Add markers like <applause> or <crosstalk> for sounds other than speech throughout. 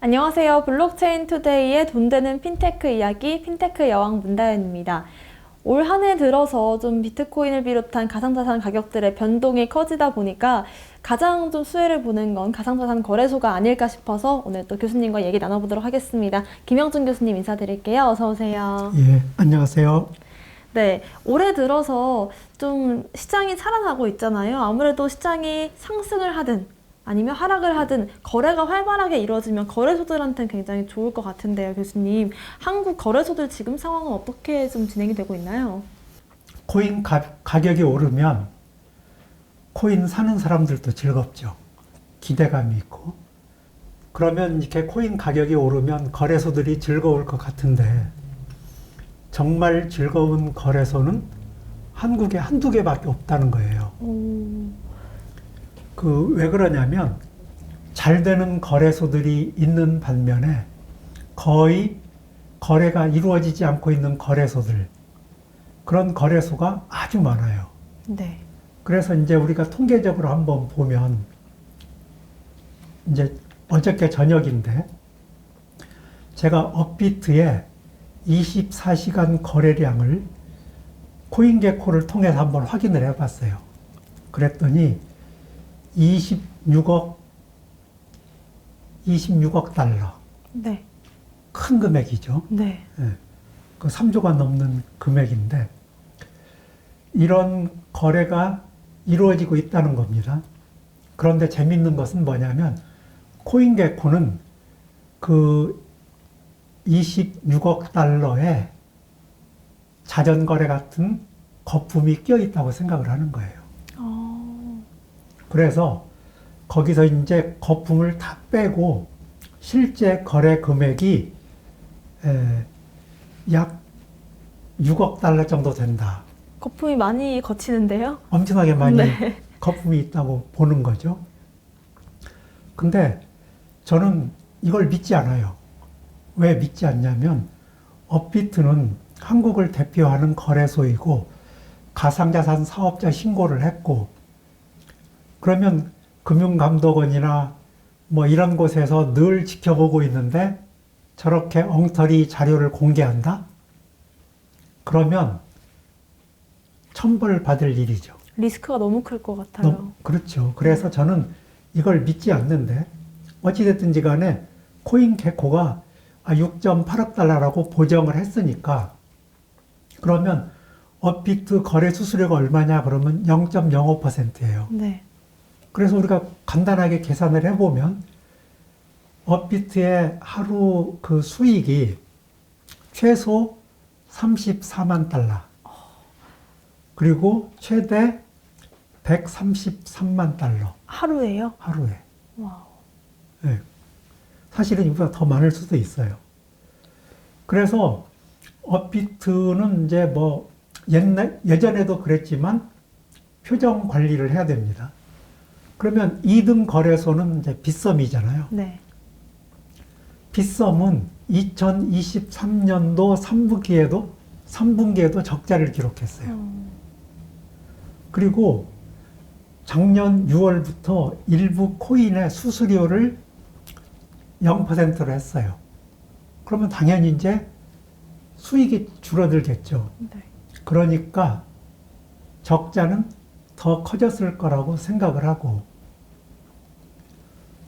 안녕하세요. 블록체인 투데이의 돈 되는 핀테크 이야기 핀테크 여왕 문다연입니다. 올 한 해 들어서 좀 비트코인을 비롯한 가상자산 가격들의 변동이 커지다 보니까 가장 좀 수혜를 보는 건 가상자산 거래소가 아닐까 싶어서 오늘 또 교수님과 얘기 나눠보도록 하겠습니다. 김영준 교수님 인사드릴게요. 어서 오세요. 예, 안녕하세요. 네, 올해 들어서 좀 시장이 살아나고 있잖아요. 아무래도 시장이 상승을 하든 아니면 하락을 하든 거래가 활발하게 이루어지면 거래소들한테는 굉장히 좋을 것 같은데요, 교수님. 한국 거래소들 지금 상황은 어떻게 좀 진행이 되고 있나요? 코인 가, 가격이 오르면 코인 사는 사람들도 즐겁죠. 기대감이 있고. 그러면 이렇게 코인 가격이 오르면 거래소들이 즐거울 것 같은데 정말 즐거운 거래소는 한국에 한두 개밖에 없다는 거예요. 오, 그 왜 그러냐면 잘 되는 거래소들이 있는 반면에 거의 거래가 이루어지지 않고 있는 거래소들 그런 거래소가 아주 많아요. 네. 그래서 이제 우리가 통계적으로 한번 보면 이제 어저께 저녁인데 제가 업비트의 24시간 거래량을 코인게코를 통해서 한번 확인을 해봤어요. 그랬더니 26억 26억 달러 네. 큰 금액이죠. 네. 그 3조가 넘는 금액인데 이런 거래가 이루어지고 있다는 겁니다. 그런데 재밌는 것은 뭐냐면 코인게코는 그 26억 달러에 자전거래 같은 거품이 껴 있다고 생각을 하는 거예요. 어, 그래서 거기서 이제 거품을 다 빼고 실제 거래 금액이 에, 약 6억 달러 정도 된다. 거품이 많이 거치는데요? 엄청나게 많이 네. 거품이 있다고 보는 거죠. 근데 저는 이걸 믿지 않아요. 왜 믿지 않냐면 업비트는 한국을 대표하는 거래소이고 가상자산 사업자 신고를 했고 그러면 금융감독원이나 뭐 이런 곳에서 늘 지켜보고 있는데 저렇게 엉터리 자료를 공개한다? 그러면 천벌 받을 일이죠. 리스크가 너무 클 것 같아요. 너무- 그렇죠. 그래서 저는 이걸 믿지 않는데 어찌됐든지 간에 코인 개코가 6.8억 달러라고 보정을 했으니까 그러면 업비트 거래 수수료가 얼마냐 그러면 0.05%예요. 네. 그래서 우리가 간단하게 계산을 해보면 업비트의 하루 그 수익이 최소 34만 달러 그리고 최대 133만 달러 하루에요? 하루에. 와우. 예. 사실은 이보다 더 많을 수도 있어요. 그래서 업비트는 이제 뭐 옛날 예전에도 그랬지만 표정 관리를 해야 됩니다. 그러면 2등 거래소는 이제 빗썸이잖아요. 네. 빗썸은 2023년도 3분기에도 3분기에도 적자를 기록했어요. 음, 그리고 작년 6월부터 일부 코인의 수수료를 0%로 했어요. 그러면 당연히 이제 수익이 줄어들겠죠. 네. 그러니까 적자는 더 커졌을 거라고 생각을 하고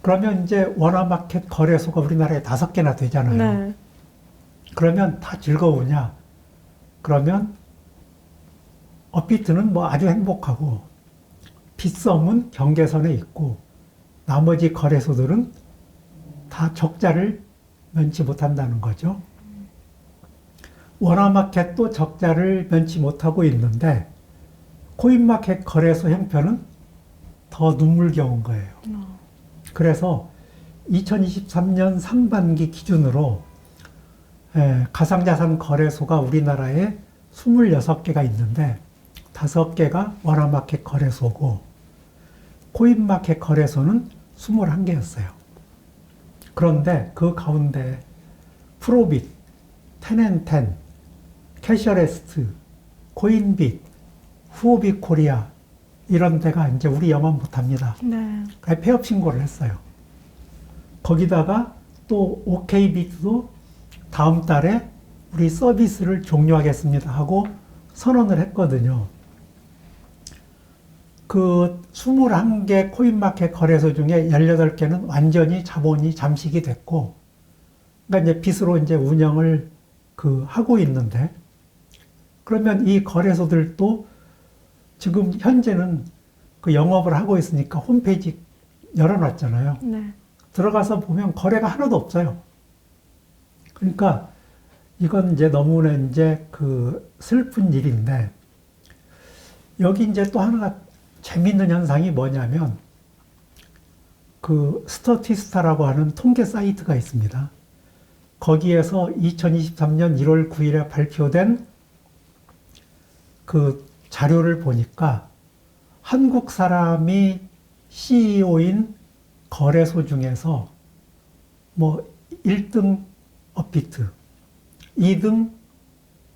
그러면 이제 원화마켓 거래소가 우리나라에 다섯 개나 되잖아요. 네. 그러면 다 즐거우냐? 그러면 업비트는 뭐 아주 행복하고 빗썸은 경계선에 있고 나머지 거래소들은 다 적자를 면치 못한다는 거죠. 원화마켓도 적자를 면치 못하고 있는데 코인마켓 거래소 형편은 더 눈물겨운 거예요. 어, 그래서 2023년 상반기 기준으로 에, 가상자산 거래소가 우리나라에 26개가 있는데 5개가 원화마켓 거래소고 코인마켓 거래소는 21개였어요. 그런데 그 가운데 프로빗, 텐앤텐, 캐셔레스트, 코인빗, 후오빗 코리아 이런 데가 이제 우리 영업 못합니다. 네. 폐업 신고를 했어요. 거기다가 또 OK비트도 다음 달에 우리 서비스를 종료하겠습니다 하고 선언을 했거든요. 그 21개 코인마켓 거래소 중에 18개는 완전히 자본이 잠식이 됐고, 그러니까 이제 빚으로 이제 운영을 그 하고 있는데, 그러면 이 거래소들도 지금 현재는 그 영업을 하고 있으니까 홈페이지 열어놨잖아요. 네. 들어가서 보면 거래가 하나도 없어요. 그러니까 이건 이제 너무나 이제 그 슬픈 일인데 여기 이제 또 하나 재밌는 현상이 뭐냐면 그 스터티스타라고 하는 통계 사이트가 있습니다. 거기에서 2023년 1월 9일에 발표된 그 자료를 보니까 한국 사람이 CEO인 거래소 중에서 뭐 1등 업비트, 2등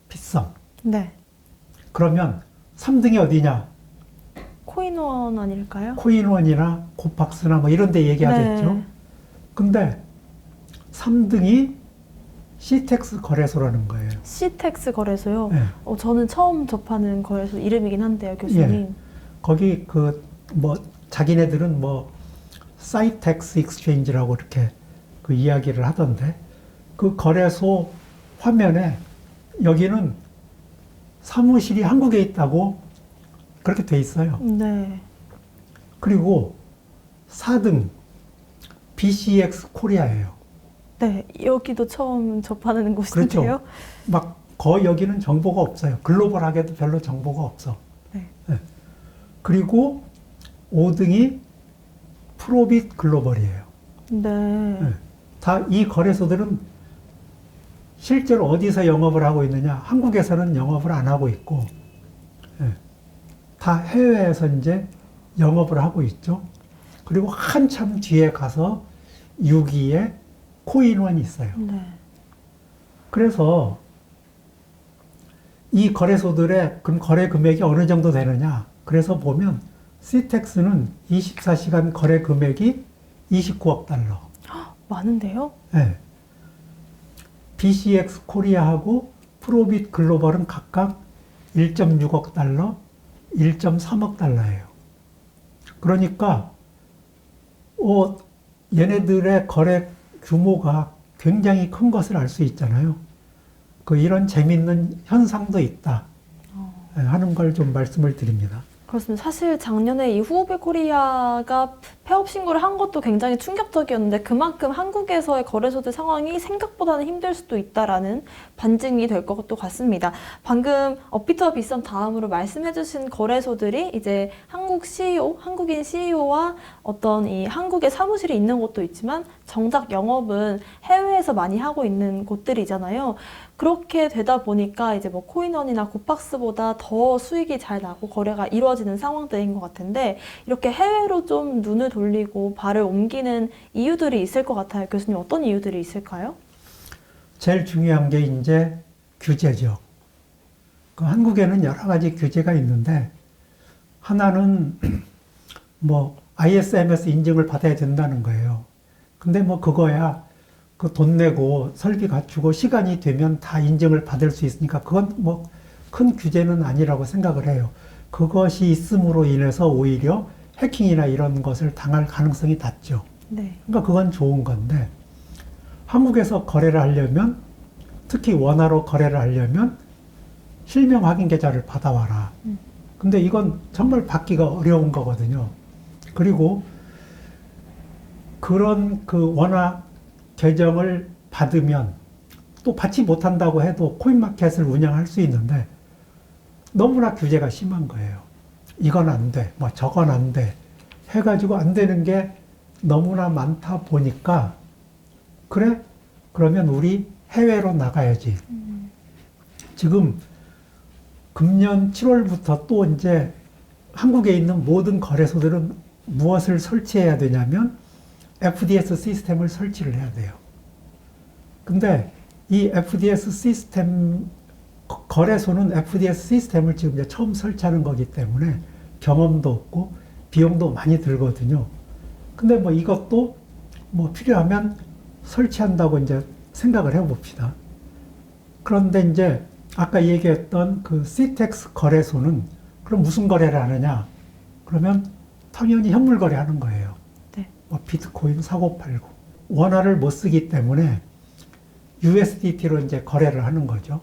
빗썸. 네. 그러면 3등이 어디냐? 코인원 아닐까요? 코인원이나 고팍스나 뭐 이런 데 얘기하겠죠. 네. 근데 3등이 시텍스 거래소라는 거예요. 시텍스 거래소요. 네. 어, 저는 처음 접하는 거래소 이름이긴 한데요, 교수님. 거기 그 뭐 자기네들은 뭐 사이텍스 익스체인지라고 이렇게 그 이야기를 하던데 그 거래소 화면에 여기는 사무실이 한국에 있다고 그렇게 돼 있어요. 네. 그리고 4등 BCX 코리아예요. 네. 여기도 처음 접하는 곳인데요. 그렇죠. 막 거의 여기는 정보가 없어요. 글로벌하게도 별로 정보가 없어. 네. 그리고 5등이 프로빗 글로벌이에요. 네. 다 이 거래소들은 실제로 어디서 영업을 하고 있느냐? 한국에서는 영업을 안 하고 있고, 예, 다 해외에서 이제 영업을 하고 있죠. 그리고 한참 뒤에 가서 6위에 코인원이 있어요. 네. 그래서 이 거래소들의 그럼 거래 금액이 어느 정도 되느냐? 그래서 보면 시텍스는 24시간 거래 금액이 29억 달러. 많은데요? 예. BCX 코리아하고 프로빗 글로벌은 각각 1.6억 달러, 1.3억 달러예요. 그러니까 어, 얘네들의 거래 규모가 굉장히 큰 것을 알 수 있잖아요. 그 이런 재밌는 현상도 있다 예, 하는 걸 좀 말씀을 드립니다. 그렇습니다. 사실 작년에 이 후오비 코리아가 폐업 신고를 한 것도 굉장히 충격적이었는데 그만큼 한국에서의 거래소들 상황이 생각보다는 힘들 수도 있다라는 반증이 될 것도 같습니다. 방금 업비트와 비썸 다음으로 말씀해주신 거래소들이 이제 한국 CEO, 한국인 CEO와 어떤 이 한국의 사무실이 있는 곳도 있지만 정작 영업은 해외에서 많이 하고 있는 곳들이잖아요. 그렇게 되다 보니까 이제 뭐 코인원이나 고팍스보다 더 수익이 잘 나고 거래가 이루어지는 상황들인 것 같은데 이렇게 해외로 좀 눈을 돌리고 발을 옮기는 이유들이 있을 것 같아요. 교수님 어떤 이유들이 있을까요? 제일 중요한 게 이제 규제죠. 그 한국에는 여러 가지 규제가 있는데 하나는 <clears throat> 뭐 ISMS 인증을 받아야 된다는 거예요. 근데 뭐 그거야 그 돈 내고 설비 갖추고 시간이 되면 다 인증을 받을 수 있으니까 그건 뭐 큰 규제는 아니라고 생각을 해요. 그것이 있음으로 인해서 오히려 해킹이나 이런 것을 당할 가능성이 낮죠. 네. 그러니까 그건 좋은 건데 한국에서 거래를 하려면 특히 원화로 거래를 하려면 실명 확인 계좌를 받아와라. 음. 근데 이건 정말 받기가 어려운 거거든요. 그리고 그런 그 원화 계정을 받으면 또 받지 못한다고 해도 코인마켓을 운영할 수 있는데 너무나 규제가 심한 거예요. 이건 안 돼, 뭐 저건 안 돼. 해가지고 안 되는 게 너무나 많다 보니까 그래? 그러면 우리 해외로 나가야지. 지금 금년 7월부터 또 이제 한국에 있는 모든 거래소들은 무엇을 설치해야 되냐면 FDS 시스템을 설치를 해야 돼요. 근데 이 FDS 시스템 거- 거래소는 FDS 시스템을 지금 이제 처음 설치하는 거기 때문에 경험도 없고 비용도 많이 들거든요. 근데 뭐 이것도 뭐 필요하면 설치한다고 이제 생각을 해봅시다. 그런데 이제 아까 얘기했던 그 CTX 거래소는 그럼 무슨 거래를 하느냐? 그러면 당연히 현물 거래하는 거예요. 네. 뭐 비트코인 사고 팔고 원화를 못 쓰기 때문에 USDT로 이제 거래를 하는 거죠.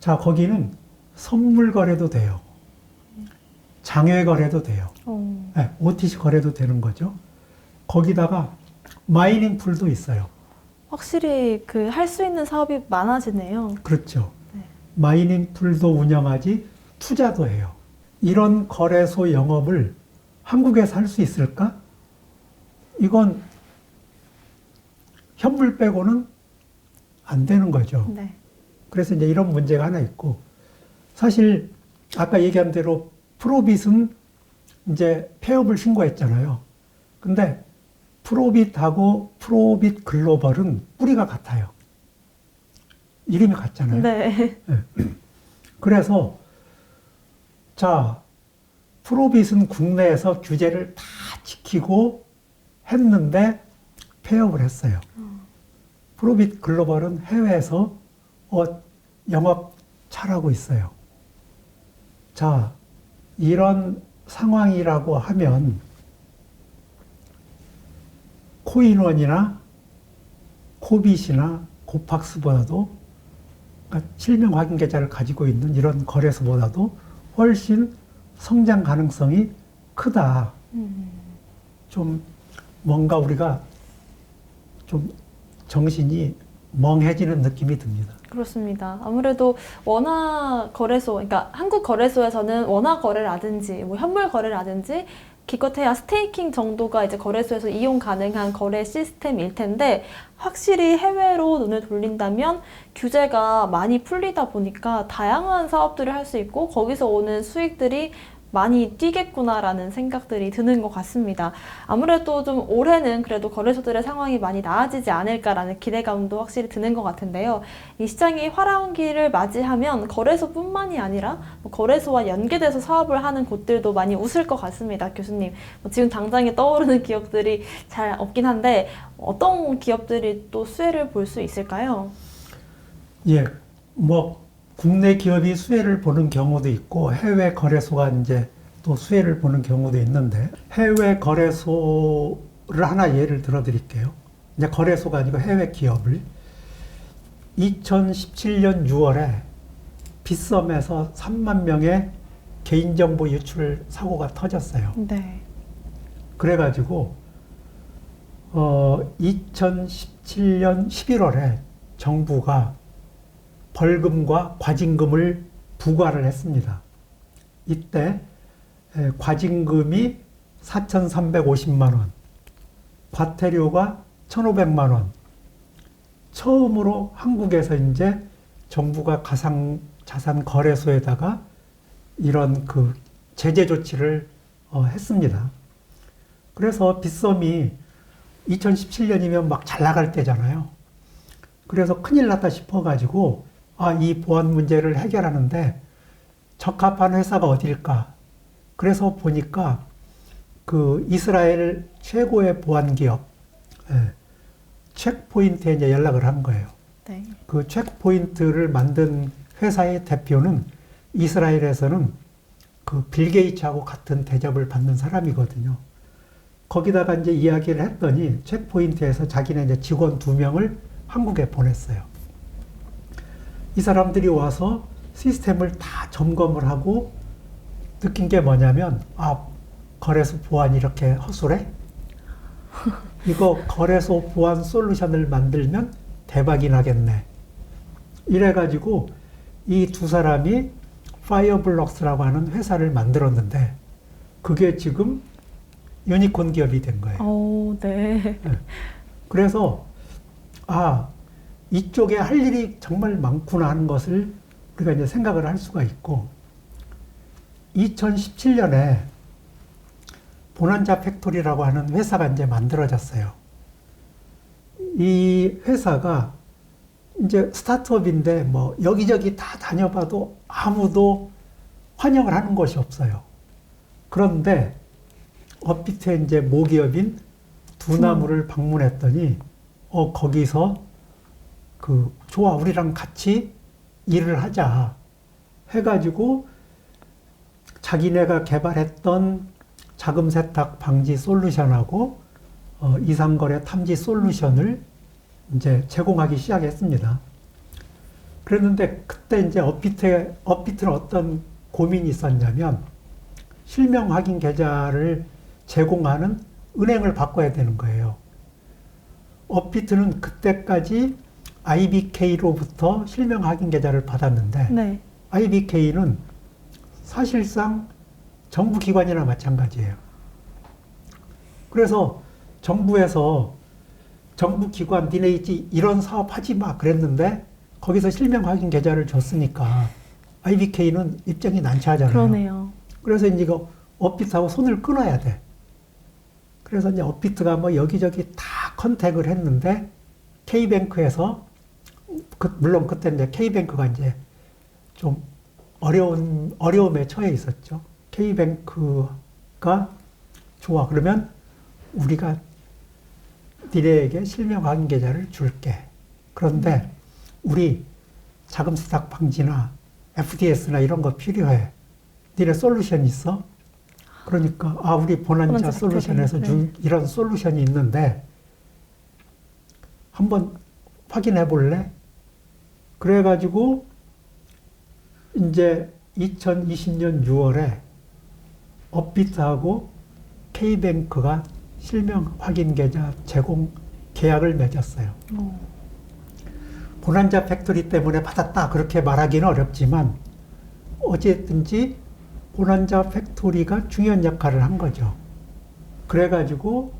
자 거기는 선물 거래도 돼요. 장외 거래도 돼요. 어, 네, OTC 거래도 되는 거죠. 거기다가 마이닝 풀도 있어요. 확실히 그 할 수 있는 사업이 많아지네요. 그렇죠. 네. 마이닝 풀도 운영하지 투자도 해요. 이런 거래소 영업을 한국에서 할 수 있을까? 이건 현물 빼고는 안 되는 거죠. 네. 그래서 이제 이런 문제가 하나 있고 사실 아까 얘기한 대로 프로빗은 이제 폐업을 신고했잖아요. 근데 프로빗하고 프로빗 글로벌은 뿌리가 같아요. 이름이 같잖아요. 네. 그래서 자 프로빗은 국내에서 규제를 다 지키고 했는데 폐업을 했어요. 프로빗 글로벌은 해외에서 어, 영업 잘하고 있어요. 자 이런 상황이라고 하면 코인원이나 코빗이나 고팍스보다도 그러니까 실명 확인 계좌를 가지고 있는 이런 거래소보다도 훨씬 성장 가능성이 크다. 음, 좀 뭔가 우리가 좀 정신이 멍해지는 느낌이 듭니다. 그렇습니다. 아무래도 원화 거래소, 그러니까 한국 거래소에서는 원화 거래라든지 뭐 현물 거래라든지 기껏해야 스테이킹 정도가 이제 거래소에서 이용 가능한 거래 시스템일 텐데 확실히 해외로 눈을 돌린다면 규제가 많이 풀리다 보니까 다양한 사업들을 할 수 있고 거기서 오는 수익들이 많이 뛰겠구나라는 생각들이 드는 것 같습니다. 아무래도 좀 올해는 그래도 거래소들의 상황이 많이 나아지지 않을까라는 기대감도 확실히 드는 것 같은데요. 이 시장이 활황기를 맞이하면 거래소뿐만이 아니라 뭐 거래소와 연계돼서 사업을 하는 곳들도 많이 웃을 것 같습니다, 교수님. 뭐 지금 당장에 떠오르는 기업들이 잘 없긴 한데 어떤 기업들이 또 수혜를 볼 수 있을까요? 예, 뭐 국내 기업이 수혜를 보는 경우도 있고 해외 거래소가 이제 또 수혜를 보는 경우도 있는데 해외 거래소를 하나 예를 들어 드릴게요. 이제 거래소가 아니고 해외 기업을 2017년 6월에 빗썸에서 3만 명의 개인정보 유출 사고가 터졌어요. 네. 그래가지고 어 2017년 11월에 정부가 벌금과 과징금을 부과를 했습니다. 이때 에, 과징금이 4,350만 원, 과태료가 1,500만 원. 처음으로 한국에서 이제 정부가 가상 자산 거래소에다가 이런 그 제재 조치를 어, 했습니다. 그래서 빗썸이 2017년이면 막 잘 나갈 때잖아요. 그래서 큰일 났다 싶어가지고 아, 이 보안 문제를 해결하는데 적합한 회사가 어딜까? 그래서 보니까 그 이스라엘 최고의 보안 기업 예, 체크포인트에 이제 연락을 한 거예요. 네. 그 체크포인트를 만든 회사의 대표는 이스라엘에서는 그 빌 게이츠하고 같은 대접을 받는 사람이거든요. 거기다가 이제 이야기를 했더니 체크포인트에서 자기네 이제 직원 두 명을 한국에 보냈어요. 이 사람들이 와서 시스템을 다 점검을 하고 느낀 게 뭐냐면 아 거래소 보안 이렇게 허술해? <laughs> 이거 거래소 보안 솔루션을 만들면 대박이 나겠네. 이래가지고 이 두 사람이 파이어블럭스라고 하는 회사를 만들었는데 그게 지금 유니콘 기업이 된 거예요. 오, 네. 그래서 아 이쪽에 할 일이 정말 많구나 하는 것을 우리가 이제 생각을 할 수가 있고 2017년에 보난자 팩토리라고 하는 회사가 이제 만들어졌어요. 이 회사가 이제 스타트업인데 뭐 여기저기 다 다녀봐도 아무도 환영을 하는 곳이 없어요. 그런데 업비트의 이제 모기업인 두나무를 방문했더니 어 거기서 그 좋아 우리랑 같이 일을 하자 해가지고 자기네가 개발했던 자금 세탁 방지 솔루션하고 어, 이상거래 탐지 솔루션을 이제 제공하기 시작했습니다. 그랬는데 그때 이제 업비트에 업비트는 어떤 고민이 있었냐면 실명 확인 계좌를 제공하는 은행을 바꿔야 되는 거예요. 업비트는 그때까지 IBK로부터 실명 확인 계좌를 받았는데 네. IBK는 사실상 정부 기관이나 마찬가지예요. 그래서 정부에서 정부 기관 니네 있지 이런 사업 하지 마 그랬는데 거기서 실명 확인 계좌를 줬으니까 IBK는 입장이 난처하잖아요. 그러네요. 그래서 이제 이거 업비트하고 손을 끊어야 돼. 그래서 이제 업비트가 뭐 여기저기 다 컨택을 했는데 K뱅크에서 그, 물론 그때 이제 K뱅크가 이제 좀 어려운 어려움에 처해 있었죠. K뱅크가 좋아 그러면 우리가 니네에게 실명 계좌를 줄게. 그런데 우리 자금 세탁 방지나 FDS나 이런 거 필요해. 니네 솔루션 있어? 그러니까 아 우리 보난자 솔루션에서 팩토리, 준 이런 솔루션이 있는데 한번 확인해 볼래? 그래가지고 이제 2020년 6월에 업비트하고 K뱅크가 실명 확인 계좌 제공 계약을 맺었어요. 어. 보난자 팩토리 때문에 받았다 그렇게 말하기는 어렵지만 어쨌든지 보난자 팩토리가 중요한 역할을 한 거죠. 그래가지고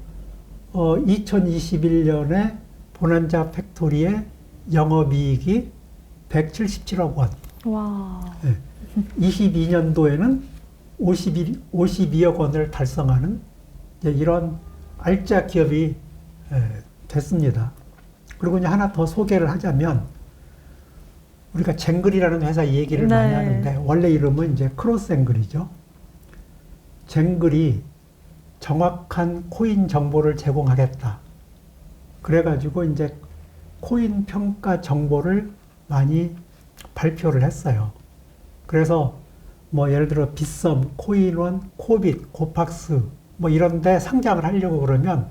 어, 2021년에 보난자 팩토리의 영업이익이 177억 원, 와. 22년도에는 52, 52억 원을 달성하는 이런 알짜 기업이 에, 됐습니다. 그리고 이제 하나 더 소개를 하자면 우리가 쟁글이라는 회사 얘기를 많이 네. 하는데 원래 이름은 이제 크로스앵글이죠. 쟁글이 정확한 코인 정보를 제공하겠다. 그래가지고 이제 코인 평가 정보를 많이 발표를 했어요. 그래서 뭐 예를 들어 빗썸, 코인원, 코빗, 고팍스 뭐 이런데 상장을 하려고 그러면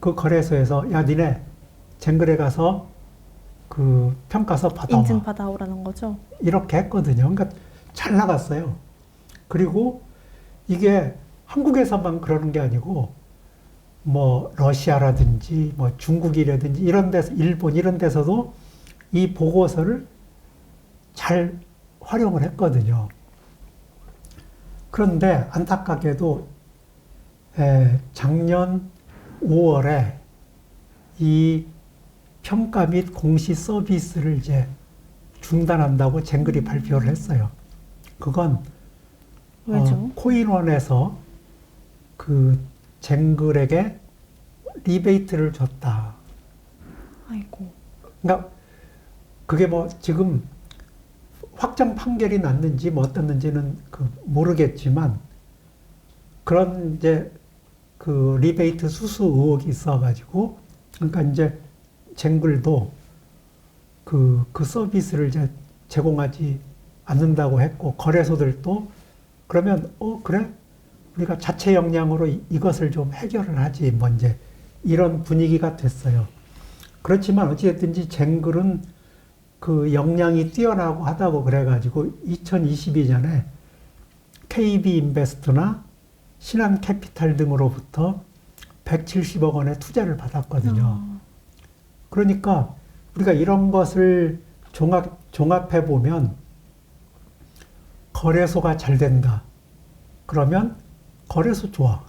그 거래소에서 야 니네 쟁글에 가서 그 평가서 받아와 인증 받아오라는 거죠. 이렇게 했거든요. 그러니까 잘 나갔어요. 그리고 이게 한국에서만 그러는 게 아니고 뭐 러시아라든지 뭐 중국이라든지 이런 데서 일본 이런 데서도 이 보고서를 잘 활용을 했거든요. 그런데 안타깝게도 에, 작년 5월에 이 평가 및 공시 서비스를 이제 중단한다고 쟁글이 발표를 했어요. 그건? 어, 코인원에서 그 쟁글에게 리베이트를 줬다. 아이고. 그러니까 그게 뭐 지금 확정 판결이 났는지 뭐 어떻는지는 그 모르겠지만 그런 이제 그 리베이트 수수 의혹이 있어가지고 그러니까 이제 쟁글도 그, 그 서비스를 이제 제공하지 않는다고 했고 거래소들도 그러면 어 그래 우리가 자체 역량으로 이- 이것을 좀 해결을 하지 뭐 이제 이런 분위기가 됐어요. 그렇지만 어찌됐든지 쟁글은 그 역량이 뛰어나고 하다고 그래가지고 2022년에 KB 인베스트나 신한 캐피탈 등으로부터 170억 원의 투자를 받았거든요. 어. 그러니까 우리가 이런 것을 종합, 종합해 보면 거래소가 잘 된다. 그러면 거래소 좋아.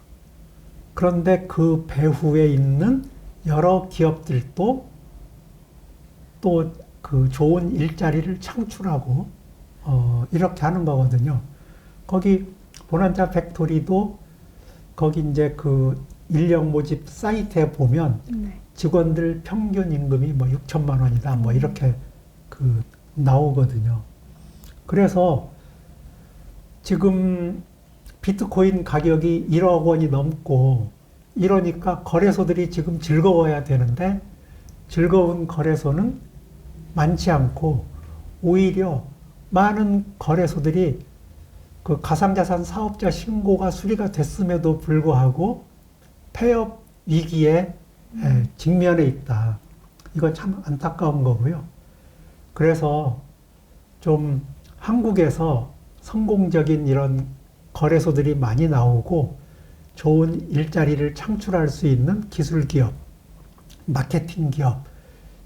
그런데 그 배후에 있는 여러 기업들도 또 그 좋은 일자리를 창출하고 어, 이렇게 하는 거거든요. 거기 보난자 팩토리도 거기 이제 그 인력 모집 사이트에 보면 네. 직원들 평균 임금이 뭐 6천만 원이다 뭐 이렇게 그 나오거든요. 그래서 지금 비트코인 가격이 1억 원이 넘고 이러니까 거래소들이 지금 즐거워야 되는데 즐거운 거래소는 많지 않고 오히려 많은 거래소들이 그 가상자산 사업자 신고가 수리가 됐음에도 불구하고 폐업 위기에 에, 직면해 있다. 이거 참 안타까운 거고요. 그래서 좀 한국에서 성공적인 이런 거래소들이 많이 나오고 좋은 일자리를 창출할 수 있는 기술 기업, 마케팅 기업,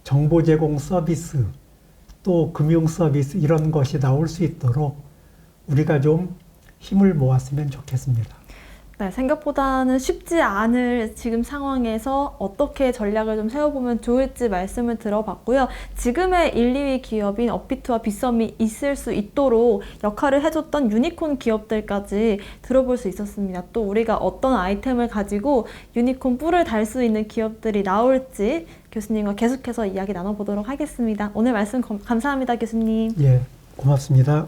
정보 제공 서비스, 또 금융 서비스 이런 것이 나올 수 있도록 우리가 좀 힘을 모았으면 좋겠습니다. 네, 생각보다는 쉽지 않을 지금 상황에서 어떻게 전략을 좀 세워보면 좋을지 말씀을 들어봤고요. 지금의 1, 2위 기업인 업비트와 빗썸이 있을 수 있도록 역할을 해줬던 유니콘 기업들까지 들어볼 수 있었습니다. 또 우리가 어떤 아이템을 가지고 유니콘 뿔을 달 수 있는 기업들이 나올지 교수님과 계속해서 이야기 나눠보도록 하겠습니다. 오늘 말씀 감- 감사합니다, 교수님. 예, 고맙습니다.